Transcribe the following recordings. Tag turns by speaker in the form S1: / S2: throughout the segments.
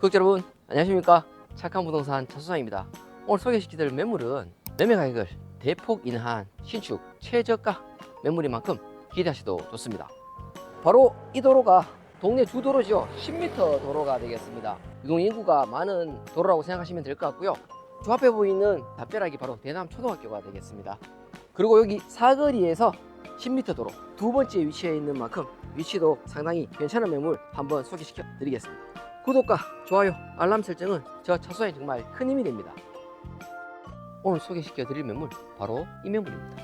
S1: 구독자 여러분 안녕하십니까? 착한 부동산 차수장입니다. 오늘 소개시켜드릴 매물은 매매 가격을 대폭 인하한 신축 최저가 매물인 만큼 기대하셔도 좋습니다. 바로 이 도로가 동네 주도로죠 10m 도로가 되겠습니다. 유동 인구가 많은 도로라고 생각하시면 될 것 같고요. 주 앞에 보이는 담벼락이 바로 대남 초등학교가 되겠습니다. 그리고 여기 사거리에서 10m 도로 두 번째 위치에 있는 만큼 위치도 상당히 괜찮은 매물 한번 소개시켜 드리겠습니다 구독과 좋아요, 알람 설정은 저 차수장이 정말 큰 힘이 됩니다. 오늘 소개시켜 드릴 매물 바로 이 매물입니다.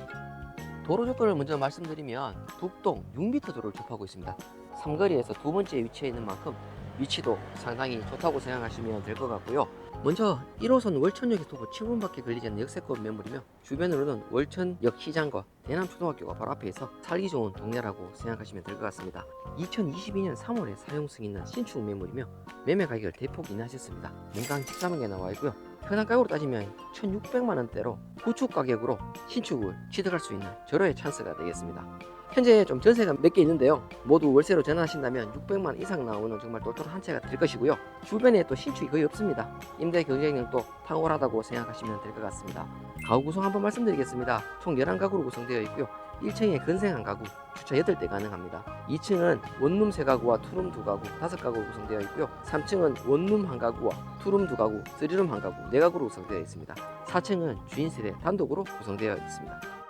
S1: 도로 조건을 먼저 말씀드리면 북동 6m 도로를 접하고 있습니다. 삼거리에서 두 번째 위치에 있는 만큼 위치도 상당히 좋다고 생각하시면 될 것 같고요. 먼저 1호선 월천역에서 7분밖에 걸리지 않는 역세권 매물이며 주변으로는 월천역 시장과 대남초등학교가 바로 앞에 있어 살기 좋은 동네라고 생각하시면 될 것 같습니다. 2022년 3월에 사용 승인난 신축 매물이며 매매 가격을 대폭 인하하셨습니다.年간 13억에 나와 있고요. 현황 가격으로 따지면 1,600만 원대로 구축 가격으로 신축을 취득할 수 있는 절호의 찬스가 되겠습니다. 현재 좀 전세가 몇 개 있는데요. 모두 월세로 전환하신다면 600만 원 이상 나오는 정말 똘똘한 한 채가 될 것이고요. 주변에 또 신축이 거의 없습니다. 임대 경쟁력도 탁월하다고 생각하시면 될 것 같습니다. 가구 구성 한번 말씀드리겠습니다. 총 11가구로 구성되어 있고요. 1층에 근생 한 가구, 주차 8대 가능합니다. 2층은 원룸 3가구와 투룸 2가구, 5가구 구성되어 있고요. 3층은 원룸 1가구와 투룸 2가구, 3룸 1가구, 4가구로 구성되어 있습니다. 4층은 주인 세대 단독으로 구성되어 있습니다.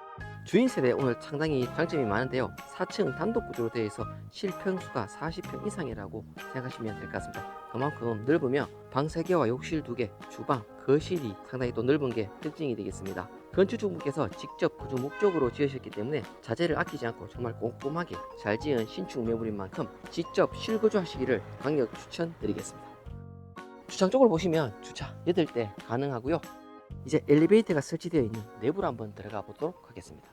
S1: 주인 세대 오늘 상당히 장점이 많은데요. 4층 단독 구조로 되어 있어 실평수가 40평 이상이라고 생각하시면 될 것 같습니다. 그만큼 넓으며 방 3개와 욕실 2개, 주방, 거실이 상당히 또 넓은 게 특징이 되겠습니다. 건축주분께서 직접 구조 목적으로 지으셨기 때문에 자재를 아끼지 않고 정말 꼼꼼하게 잘 지은 신축 매물인 만큼 직접 실거주하시기를 강력 추천드리겠습니다. 주차 쪽을 보시면 주차 8대 가능하고요. 이제 엘리베이터가 설치되어 있는 내부로 한번 들어가 보도록 하겠습니다.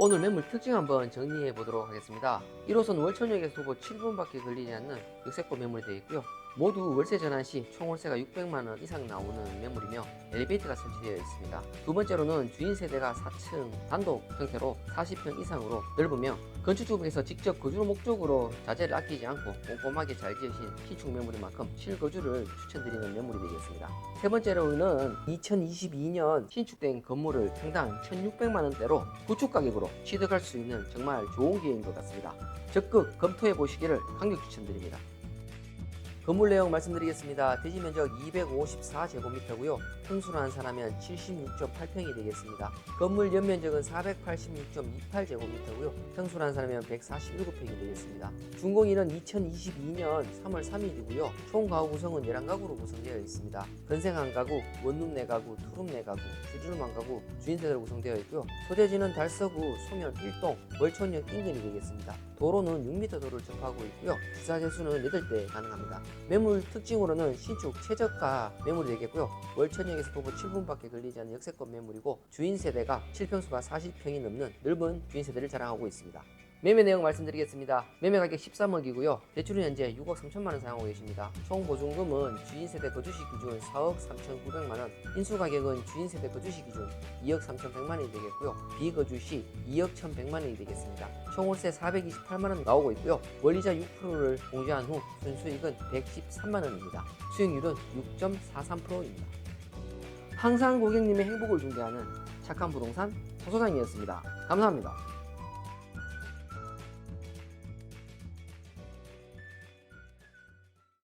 S1: 오늘 매물 특징 한번 정리해 보도록 하겠습니다. 1호선 월천역에서 도보 7분밖에 걸리지 않는 역세권 매물이 되어 있고요. 모두 월세 전환 시 총 월세가 600만 원 이상 나오는 매물이며 엘리베이터가 설치되어 있습니다. 두 번째로는 주인 세대가 4층 단독 형태로 40평 이상으로 넓으며 건축주분께서 직접 거주 목적으로 자재를 아끼지 않고 꼼꼼하게 잘 지으신 신축 매물인 만큼 실거주를 추천드리는 매물이 되겠습니다. 세 번째로는 2022년 신축된 건물을 평당 1,600만 원대로 구축 가격으로 취득할 수 있는 정말 좋은 기회인 것 같습니다. 적극 검토해 보시기를 강력 추천드립니다. 건물 내용 말씀드리겠습니다. 대지 면적 254제곱미터고요. 평수로 한산하면 76.8평이 되겠습니다. 건물 연면적은 486.28제곱미터고요. 평수로 한산하면 147평이 되겠습니다. 준공일은 2022년 3월 3일이고요. 총 가구 구성은 11가구로 구성되어 있습니다. 건생 한 가구, 원룸 4가구, 투룸 4가구, 주주룸 한 가구, 주인세대로 구성되어 있고요. 소재지는 달서구, 소멸 1동, 월촌역 인근이 되겠습니다. 도로는 6m 도로를 접하고 있고요. 주차 대수는 8대 가능합니다. 매물 특징으로는 신축 최저가 매물이 되겠고요. 월천역에서 도보 7분밖에 걸리지 않는 역세권 매물이고 주인 세대가 7평수가 40평이 넘는 넓은 주인 세대를 자랑하고 있습니다. 매매 내용 말씀드리겠습니다. 매매 가격 13억이고요. 대출은 현재 6억 3천만 원 사용하고 계십니다. 총 보증금은 주인 세대 거주시 기준 4억 3,900만 원, 인수 가격은 주인 세대 거주시 기준 2억 3,100만 원이 되겠고요. 비거주시 2억 1,100만 원이 되겠습니다. 총 월세 428만 원 나오고 있고요. 원리자 6%를 공제한 후 순수익은 113만 원입니다. 수익률은 6.43%입니다. 항상 고객님의 행복을 중개하는 착한 부동산 차소장이었습니다. 감사합니다.